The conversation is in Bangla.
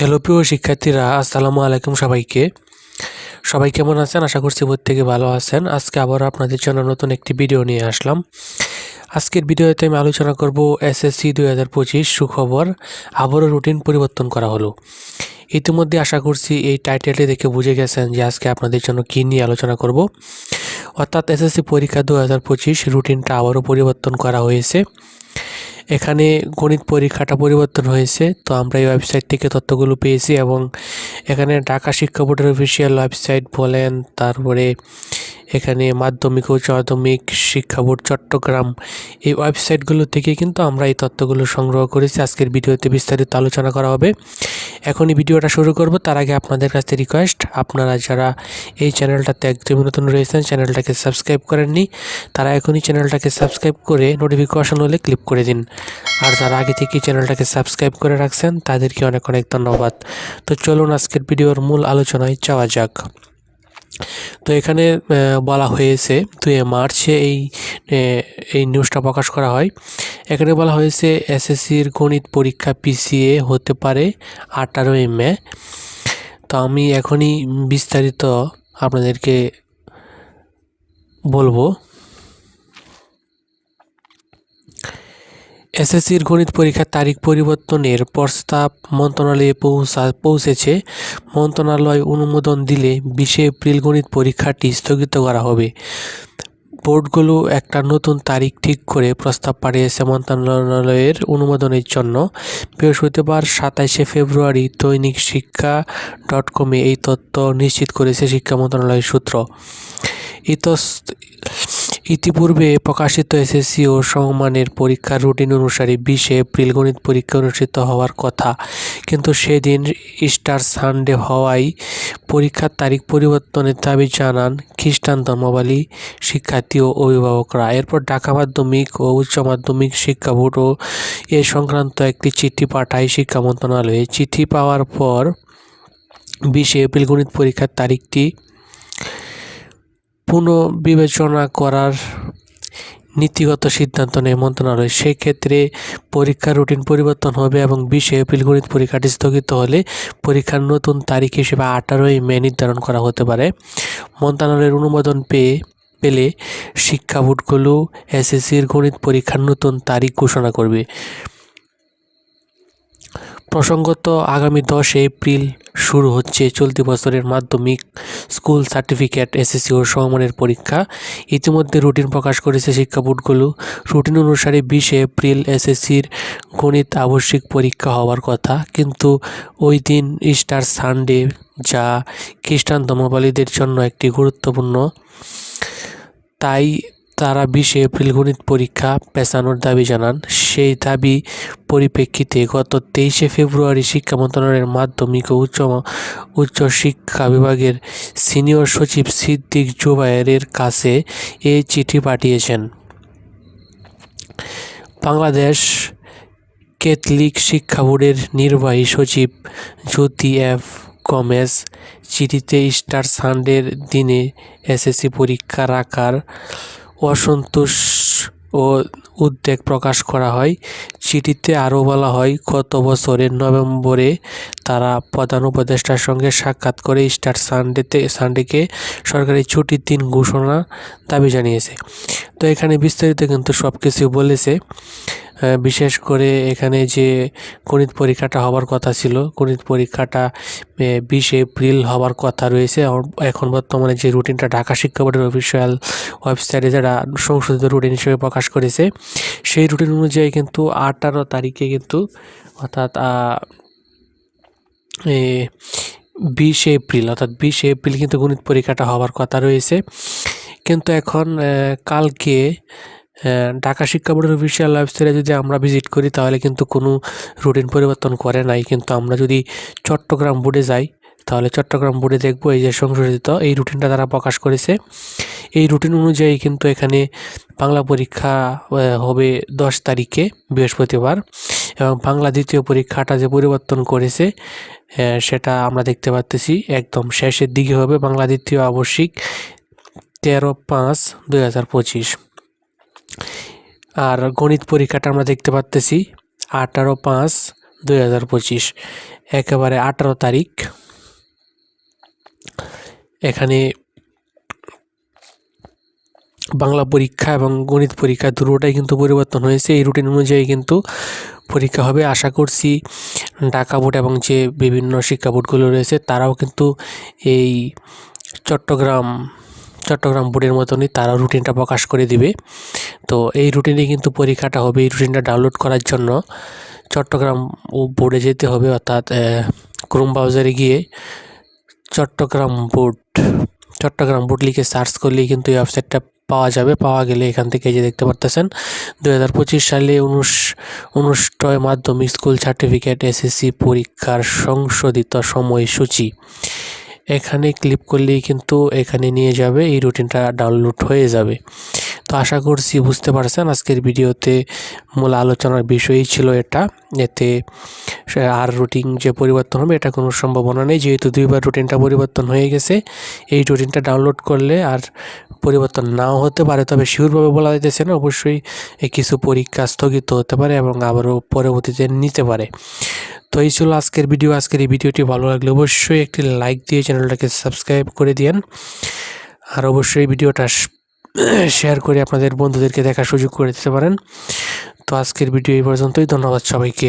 হ্যালো প্রিয় শিক্ষার্থীরা, আসসালামু আলাইকুম সবাইকে। সবাই কেমন আছেন? আশা করছি প্রত্যেকে ভালো আছেন। আজকে আবার আপনাদের জন্য নতুন একটি ভিডিও নিয়ে আসলাম। আজকের ভিডিওতে আমি আলোচনা করব এসএসসি দুই হাজার পঁচিশ সুখবর, আবারও রুটিন পরিবর্তন করা হলো। ইতিমধ্যে আশা করছি এই টাইটেলটি দেখে বুঝে গেছেন যে আজকে আপনাদের জন্য কী নিয়ে আলোচনা করব। অর্থাৎ এসএসসি পরীক্ষা দু হাজার পঁচিশ রুটিনটা আবারও পরিবর্তন করা হয়েছে। এখানে গণিত পরীক্ষাটা পরিবর্তন হয়েছে, তো আমরা এই ওয়েবসাইট থেকে তথ্যগুলো পেয়েছি এবং এখানে ঢাকা শিক্ষা বোর্ডের অফিসিয়াল ওয়েবসাইট বলেন, তারপরে এখানে মাধ্যমিক ও উচ্চ মাধ্যমিক শিক্ষা বোর্ড চট্টগ্রাম, এই ওয়েবসাইটগুলো থেকে কিন্তু আমরা এই তথ্যগুলো সংগ্রহ করেছি। আজকের ভিডিওতে বিস্তারিত আলোচনা করা হবে। এখনই ভিডিওটা শুরু করব। তার আগে আপনাদের কাছে রিকোয়েস্ট আপনারা যারা এই চ্যানেলটাতে একদমই নতুন রয়েছেন চ্যানেলটাকে সাবস্ক্রাইব করেননি, তারা এখনই চ্যানেলটাকে সাবস্ক্রাইব করে নোটিফিকেশন হলে ক্লিক করে দিন। আর যারা আগে থেকে চ্যানেলটাকে সাবস্ক্রাইব করে রাখছেন, তাদেরকে অনেক অনেক ধন্যবাদ। তো চলুন আজকের ভিডিওর মূল আলোচনায় যাওয়া যাক। তো এখানে বলা হয়েছে দুই মার্চে এই এই নিউজটা প্রকাশ করা হয়। এখানে বলা হয়েছে এসএসসির গণিত পরীক্ষা পিসিএ হতে পারে আঠারোই মে তো আমি এখনই বিস্তারিত আপনাদেরকে বলব। এসএসসির গণিত পরীক্ষার তারিখ পরিবর্তনের প্রস্তাব মন্ত্রণালয়ে পৌঁছা, পৌঁছেছে। মন্ত্রণালয় অনুমোদন দিলে বিশে এপ্রিল গণিত পরীক্ষাটি স্থগিত করা হবে। বোর্ডগুলো একটা নতুন তারিখ ঠিক করে প্রস্তাব পাঠিয়েছে মন্ত্রণালয়ের অনুমোদনের জন্য। বৃহস্পতিবার সাতাইশে ফেব্রুয়ারি দৈনিক শিক্ষা ডট কমে এই তথ্য নিশ্চিত করেছে শিক্ষা মন্ত্রণালয়ের সূত্র। ইতস ইতিপূর্বে প্রকাশিত এসএসসি ও সমমানের পরীক্ষার রুটিন অনুসারে বিশে এপ্রিল গণিত পরীক্ষা অনুষ্ঠিত হওয়ার কথা। কিন্তু সেদিন ইস্টার সানডে হওয়ায় পরীক্ষার তারিখ পরিবর্তনের দাবি জানান খ্রিস্টান ধর্মাবলী শিক্ষার্থী ও অভিভাবকরা। এরপর ঢাকা মাধ্যমিক ও উচ্চ মাধ্যমিক শিক্ষা বোর্ডও এ সংক্রান্ত একটি চিঠি পাঠায় শিক্ষা মন্ত্রণালয়ে। চিঠি পাওয়ার পর বিশে এপ্রিল গণিত পরীক্ষার তারিখটি পুনঃবিবেচনা করার নীতিগত সিদ্ধান্ত নেয় মন্ত্রণালয়। সেক্ষেত্রে পরীক্ষার রুটিন পরিবর্তন হবে এবং বিশে এপ্রিল গণিত পরীক্ষাটি স্থগিত হলে পরীক্ষার নতুন তারিখ হিসেবে আঠারোই মে নির্ধারণ করা হতে পারে। মন্ত্রণালয়ের অনুমোদন পেয়ে পেলে শিক্ষা বোর্ডগুলো এসএসসির গণিত পরীক্ষার নতুন তারিখ ঘোষণা করবে। প্রসঙ্গত আগামী দশ এপ্রিল শুরু হচ্ছে চলতি বছরের মাধ্যমিক স্কুল সার্টিফিকেট এসএসসি ও সমমানের পরীক্ষা। ইতিমধ্যে রুটিন প্রকাশ করেছে শিক্ষা বোর্ডগুলো। রুটিন অনুসারে বিশে এপ্রিল এসএসসির গণিত আবশ্যিক পরীক্ষা হওয়ার কথা। কিন্তু ওই দিন ইস্টার সানডে, যা খ্রিস্টান ধর্মাবলীদের জন্য একটি গুরুত্বপূর্ণ। তাই তারা বিশে এপ্রিল গণিত পরীক্ষা পেছানোর দাবি জানান। সেই দাবি পরিপ্রেক্ষিতে গত তেইশে ফেব্রুয়ারি শিক্ষা মন্ত্রণালয়ের মাধ্যমিক ও উচ্চ উচ্চ শিক্ষা বিভাগের সিনিয়র সচিব সিদ্দিক জুবায়ের কাছে এই চিঠি পাঠিয়েছেন। বাংলাদেশ ক্যাথলিক শিক্ষা বোর্ডের নির্বাহী সচিব জ্যোতি এফ গমেজ চিঠিতে স্টার সানডের দিনে এসএসসি পরীক্ষা রাখার অসন্তোষ ও উদ্বেগ প্রকাশ করা হয়। চিঠিতে আরও বলা হয়, গত বছরের নভেম্বরে তারা প্রধান উপদেষ্টার সঙ্গে সাক্ষাৎ করে স্টার সানডেতে, সানডেকে সরকারি ছুটির দিন ঘোষণা দাবি জানিয়েছে। তো এখানে বিস্তারিত কিন্তু সব কিছু বলেছে। বিশেষ করে এখানে যে গণিত পরীক্ষাটা হওয়ার কথা ছিল, গণিত পরীক্ষাটা বিশে এপ্রিল হওয়ার কথা রয়েছে। এখন বর্তমানে যে রুটিনটা ঢাকা শিক্ষা বোর্ডের অফিসিয়াল ওয়েবসাইটে যারা সংশোধিত রুটিন হিসেবে প্রকাশ করেছে, সেই রুটিন অনুযায়ী কিন্তু আঠারো তারিখে কিন্তু, অর্থাৎ বিশে এপ্রিল, অর্থাৎ বিশে এপ্রিল কিন্তু গণিত পরীক্ষাটা হওয়ার কথা রয়েছে। কিন্তু এখন কালকে ঢাকা শিক্ষা বোর্ডের অফিসিয়াল ওয়েবসাইটে যদি আমরা ভিজিট করি, তাহলে কিন্তু কোনো রুটিন পরিবর্তন করে নাই। কিন্তু আমরা যদি চট্টগ্রাম বোর্ডে যাই, তাহলে চট্টগ্রাম বোর্ডে দেখব এই যে সংশোধিত এই রুটিনটা তারা প্রকাশ করেছে। এই রুটিন অনুযায়ী কিন্তু এখানে বাংলা পরীক্ষা হবে দশ তারিখে, বৃহস্পতিবার। এবং বাংলা দ্বিতীয় পরীক্ষাটা যে পরিবর্তন করেছে সেটা আমরা দেখতে পাচ্তেছি একদম শেষের দিকে হবে বাংলা দ্বিতীয় আবশ্যিক তেরো পাঁচ দুই হাজার পঁচিশ। আর গণিত পরীক্ষাটা আমরা দেখতে পাচ্তেছি আঠারো পাঁচ দুই হাজার পঁচিশ। একেবারে আঠারো তারিখ। এখানে বাংলা পরীক্ষা এবং গণিত পরীক্ষা দুটোটাই কিন্তু পরিবর্তন হয়েছে। এই রুটিন অনুযায়ী কিন্তু পরীক্ষা হবে। আশা করছি ঢাকা বোর্ড এবং যে বিভিন্ন শিক্ষা বোর্ডগুলো রয়েছে, তারাও কিন্তু এই চট্টগ্রাম চট্টগ্রাম বোর্ডের মতনই তারাও রুটিনটা প্রকাশ করে দিবে। তো এই রুটিনে কিন্তু পরীক্ষাটা হবে, এই রুটিনটা ডাউনলোড করার জন্য চট্টগ্রাম বোর্ডে যেতে হবে, অর্থাৎ ক্রোম ব্রাউজারে গিয়ে চট্টগ্রাম বোর্ড চট্টগ্রাম বোর্ড লিখে সার্চ করলেই কিন্তু এই ওয়েবসাইটটা পাওয়া যাবে। পাওয়া গেলে এখান থেকে যে দেখতে পারতেছেন দু হাজার পঁচিশ সালে অনুষ অনুষ্ঠয় মাধ্যমিক স্কুল সার্টিফিকেট এসএসসি পরীক্ষার সংশোধিত সময়সূচি। এখানে ক্লিক করলেই কিন্তু এখানে নিয়ে যাবে, এই রুটিনটা ডাউনলোড হয়ে যাবে। তো আশা করছি বুঝতে পারছেন আজকের ভিডিওতে মূল আলোচনার বিষয়ই ছিল এটা, এতে আর রুটিন যে পরিবর্তন হবে এটা কোনো সম্ভাবনা নেই, যেহেতু দুইবার রুটিনটা পরিবর্তন হয়ে গেছে, এই রুটিনটা ডাউনলোড করলে আর পরিবর্তন নাও হতে পারে, তবে শিওরভাবে বলা যাইতেছে না, অবশ্যই কিছু পরীক্ষা স্থগিত হতে পারে এবং আবারও পরবর্তীতে নিতে পারে। তো এই ছিল আজকের ভিডিও আজকের এই ভিডিওটি ভালো লাগলে অবশ্যই একটি লাইক দিয়ে চ্যানেলটাকে সাবস্ক্রাইব করে দিন আর অবশ্যই ভিডিওটা শেয়ার করে আপনাদের বন্ধুদেরকে দেখার সুযোগ করে দিতে পারেন। তো আজকের ভিডিও এই পর্যন্তই। ধন্যবাদ সবাইকে।